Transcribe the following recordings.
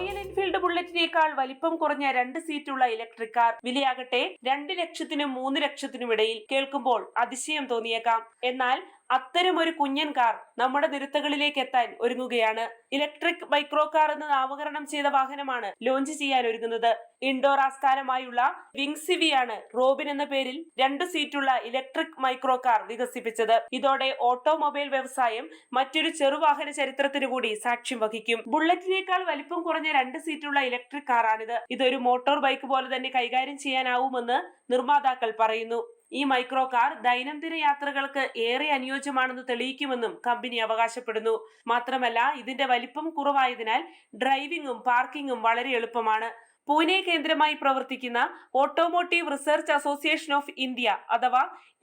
Royal Enfield ബുള്ളറ്റിനേക്കാൾ വലിപ്പം കുറഞ്ഞ രണ്ട് സീറ്റുള്ള ഇലക്ട്രിക് കാർ വിലയാകട്ടെ രണ്ട് ലക്ഷത്തിനും മൂന്ന് ലക്ഷത്തിനും ഇടയിൽ കേൾക്കുമ്പോൾ അതിശയം തോന്നിയേക്കാം. എന്നാൽ അത്തരം ഒരു കുഞ്ഞൻ കാർ നമ്മുടെ നിരത്തുകളിലേക്ക് എത്താൻ ഒരുങ്ങുകയാണ്. ഇലക്ട്രിക് മൈക്രോ കാർ എന്ന് നാമകരണം ചെയ്ത വാഹനമാണ് ലോഞ്ച് ചെയ്യാൻ ഒരുങ്ങുന്നത്. ഇൻഡോർ ആസ്ഥാനമായുള്ള വിങ്സിവിയാണ് റോബിൻ എന്ന പേരിൽ രണ്ട് സീറ്റുള്ള ഇലക്ട്രിക് മൈക്രോ കാർ വികസിപ്പിച്ചത്. ഇതോടെ ഓട്ടോമൊബൈൽ വ്യവസായം മറ്റൊരു ചെറുവാഹന ചരിത്രത്തിനു കൂടി സാക്ഷ്യം വഹിക്കും. ബുള്ളറ്റിനേക്കാൾ വലിപ്പം കുറഞ്ഞ രണ്ട് സീറ്റുള്ള ഇലക്ട്രിക് കാറാണിത്. ഇതൊരു മോട്ടോർ ബൈക്ക് പോലെ തന്നെ കൈകാര്യം ചെയ്യാനാവുമെന്ന് നിർമ്മാതാക്കൾ പറയുന്നു. ഈ മൈക്രോ കാർ ദൈനംദിന യാത്രകൾക്ക് ഏറെ അനുയോജ്യമാണെന്ന് തെളിയിക്കുമെന്നും കമ്പനി അവകാശപ്പെടുന്നു. മാത്രമല്ല ഇതിന്റെ വലിപ്പം കുറവായതിനാൽ ഡ്രൈവിംഗും പാർക്കിംഗും വളരെ എളുപ്പമാണ്. പൂനെ കേന്ദ്രമായി പ്രവർത്തിക്കുന്ന automotive research association of India അഥവാ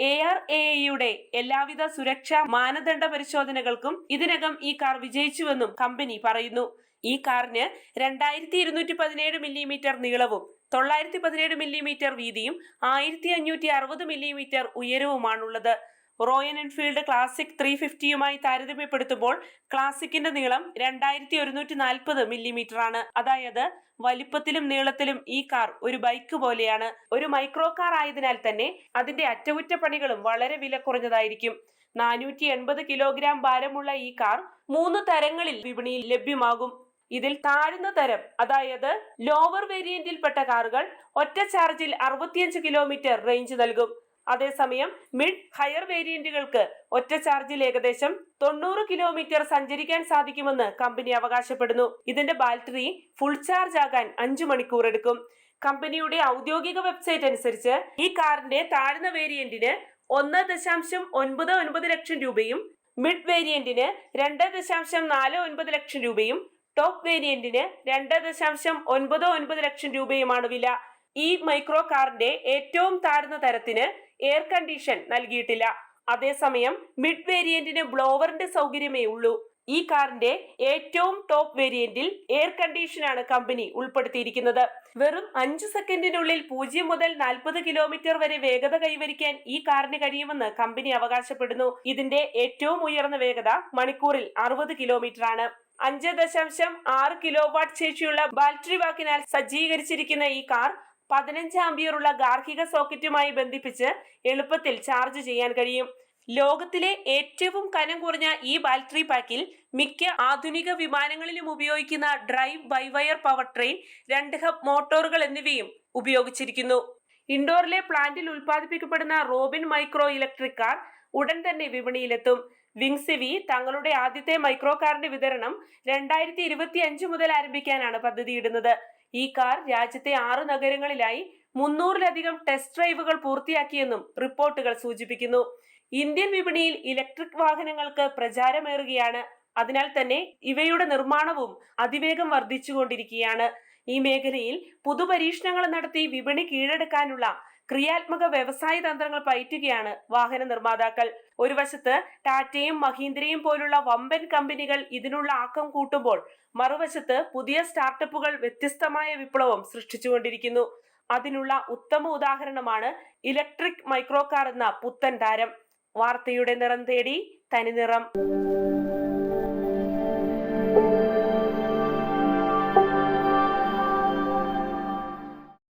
എ ആർ എ യുടെ എല്ലാവിധ സുരക്ഷാ മാനദണ്ഡ പരിശോധനകൾക്കും ഇതിനകം ഈ കാർ വിജയിച്ചുവെന്നും കമ്പനി പറയുന്നു. ഈ കാറിന് രണ്ടായിരത്തി ഇരുന്നൂറ്റി പതിനേഴ് മില്ലിമീറ്റർ നീളവും തൊള്ളായിരത്തി പതിനേഴ് മില്ലിമീറ്റർ വീതിയും ആയിരത്തി അഞ്ഞൂറ്റി അറുപത് മില്ലിമീറ്റർ ഉയരവുമാണുള്ളത്. റോയൽ എൻഫീൽഡ് ക്ലാസിക് ത്രീ ഫിഫ്റ്റിയുമായി താരതമ്യപ്പെടുത്തുമ്പോൾ ക്ലാസിക്കിന്റെ നീളം രണ്ടായിരത്തി ഒരുന്നൂറ്റി നാൽപ്പത് മില്ലിമീറ്റർ ആണ് അതായത് വലിപ്പത്തിലും നീളത്തിലും ഈ കാർ ഒരു ബൈക്ക് പോലെയാണ്. ഒരു മൈക്രോ കാർ ആയതിനാൽ തന്നെ അതിന്റെ അറ്റകുറ്റപ്പണികളും വളരെ വില കുറഞ്ഞതായിരിക്കും. നാനൂറ്റി എൺപത് കിലോഗ്രാം ഭാരമുള്ള ഈ കാർ മൂന്ന് തരങ്ങളിൽ വിപണിയിൽ ലഭ്യമാകും. ഇതിൽ താഴ്ന്ന തരം അതായത് ലോവർ വേരിയന്റിൽപ്പെട്ട കാറുകൾ ഒറ്റ ചാർജിൽ അറുപത്തിയഞ്ച് കിലോമീറ്റർ റേഞ്ച് നൽകും. അതേസമയം മിഡ് ഹയർ വേരിയന്റുകൾക്ക് ഒറ്റ ചാർജിൽ ഏകദേശം തൊണ്ണൂറ് കിലോമീറ്റർ സഞ്ചരിക്കാൻ സാധിക്കുമെന്ന് കമ്പനി അവകാശപ്പെടുന്നു. ഇതിന്റെ ബാറ്ററി ഫുൾ ചാർജ് ആകാൻ അഞ്ചു മണിക്കൂർ എടുക്കും. കമ്പനിയുടെ ഔദ്യോഗിക വെബ്സൈറ്റ് അനുസരിച്ച് ഈ കാറിന്റെ താഴ്ന്ന വേരിയന്റിന് ഒന്ന് ദശാംശം ഒൻപത് ഒൻപത് ലക്ഷം രൂപയും മിഡ് വേരിയന്റിന് രണ്ട് ദശാംശം നാല് ഒൻപത് ലക്ഷം രൂപയും ടോപ്പ് വേരിയന്റിന് രണ്ട് ദശാംശം ഒൻപത് ഒൻപത് ലക്ഷം രൂപയുമാണ് വില. ഈ മൈക്രോ കാറിന്റെ ഏറ്റവും താഴ്ന്ന തരത്തിന് എയർ കണ്ടീഷൻ നൽകിയിട്ടില്ല. അതേസമയം മിഡ് വേരിയന്റിന് ബ്ലോവറിന്റെ സൗകര്യമേ ഉള്ളൂ. ഈ കാറിന്റെ ഏറ്റവും ടോപ്പ് വേരിയന്റിൽ എയർ കണ്ടീഷനാണ് കമ്പനി ഉൾപ്പെടുത്തിയിരിക്കുന്നത്. വെറും അഞ്ചു സെക്കൻഡിനുള്ളിൽ പൂജ്യം മുതൽ നാൽപ്പത് കിലോമീറ്റർ വരെ വേഗത കൈവരിക്കാൻ ഈ കാറിന് കഴിയുമെന്ന് കമ്പനി അവകാശപ്പെടുന്നു. ഇതിന്റെ ഏറ്റവും ഉയർന്ന വേഗത മണിക്കൂറിൽ അറുപത് കിലോമീറ്റർ ആണ്. അഞ്ച് ദശാംശം ആറ് കിലോ വാട്ട് ശേഷിയുള്ള ബാറ്ററി വാക്കിനാൽ സജ്ജീകരിച്ചിരിക്കുന്ന ഈ കാർ പതിനഞ്ച് ആംബിയറുള്ള ഗാർഹിക സോക്കറ്റുമായി ബന്ധിപ്പിച്ച് എളുപ്പത്തിൽ ചാർജ് ചെയ്യാൻ കഴിയും. ലോകത്തിലെ ഏറ്റവും കനം കുറഞ്ഞ ഈ ബാറ്ററി പാക്കിൽ മിക്ക ആധുനിക വിമാനങ്ങളിലും ഉപയോഗിക്കുന്ന drive by wire power train രണ്ട് ഹബ് മോട്ടോറുകൾ എന്നിവയും ഉപയോഗിച്ചിരിക്കുന്നു. ഇൻഡോറിലെ പ്ലാന്റിൽ ഉൽപ്പാദിപ്പിക്കപ്പെടുന്ന റോബിൻ മൈക്രോ ഇലക്ട്രിക് കാർ ഉടൻ തന്നെ വിപണിയിലെത്തും. വിങ്സിവി തങ്ങളുടെ ആദ്യത്തെ മൈക്രോ കാറിന്റെ വിതരണം രണ്ടായിരത്തി ഇരുപത്തി അഞ്ച് മുതൽ ആരംഭിക്കാനാണ് പദ്ധതിയിടുന്നത് ഈ കാർ രാജ്യത്തെ ആറ് നഗരങ്ങളിലായി മുന്നൂറിലധികം ടെസ്റ്റ് ഡ്രൈവുകൾ പൂർത്തിയാക്കിയെന്നും റിപ്പോർട്ടുകൾ സൂചിപ്പിക്കുന്നു. ഇന്ത്യൻ വിപണിയിൽ ഇലക്ട്രിക് വാഹനങ്ങൾക്ക് പ്രചാരമേറുകയാണ്. അതിനാൽ തന്നെ ഇവയുടെ നിർമ്മാണവും അതിവേഗം വർദ്ധിച്ചുകൊണ്ടിരിക്കുകയാണ്. ഈ മേഖലയിൽ പുതുപരീക്ഷണങ്ങൾ നടത്തി വിപണി കീഴടക്കാനുള്ള ക്രിയാത്മക വ്യവസായ തന്ത്രങ്ങൾ പയറ്റുകയാണ് വാഹന നിർമ്മാതാക്കൾ. ഒരു വശത്ത് ടാറ്റയും മഹീന്ദ്രയും പോലുള്ള വമ്പൻ കമ്പനികൾ ഇതിനുള്ള ആക്കം കൂട്ടുമ്പോൾ മറുവശത്ത് പുതിയ സ്റ്റാർട്ടപ്പുകൾ വ്യത്യസ്തമായ വിപ്ലവം സൃഷ്ടിച്ചുകൊണ്ടിരിക്കുന്നു. അതിനുള്ള ഉത്തമ ഉദാഹരണമാണ് ഇലക്ട്രിക് മൈക്രോ കാർ എന്ന പുത്തൻ താരം. വാർത്തയുടെ നിറം തേടി തനിനിറം.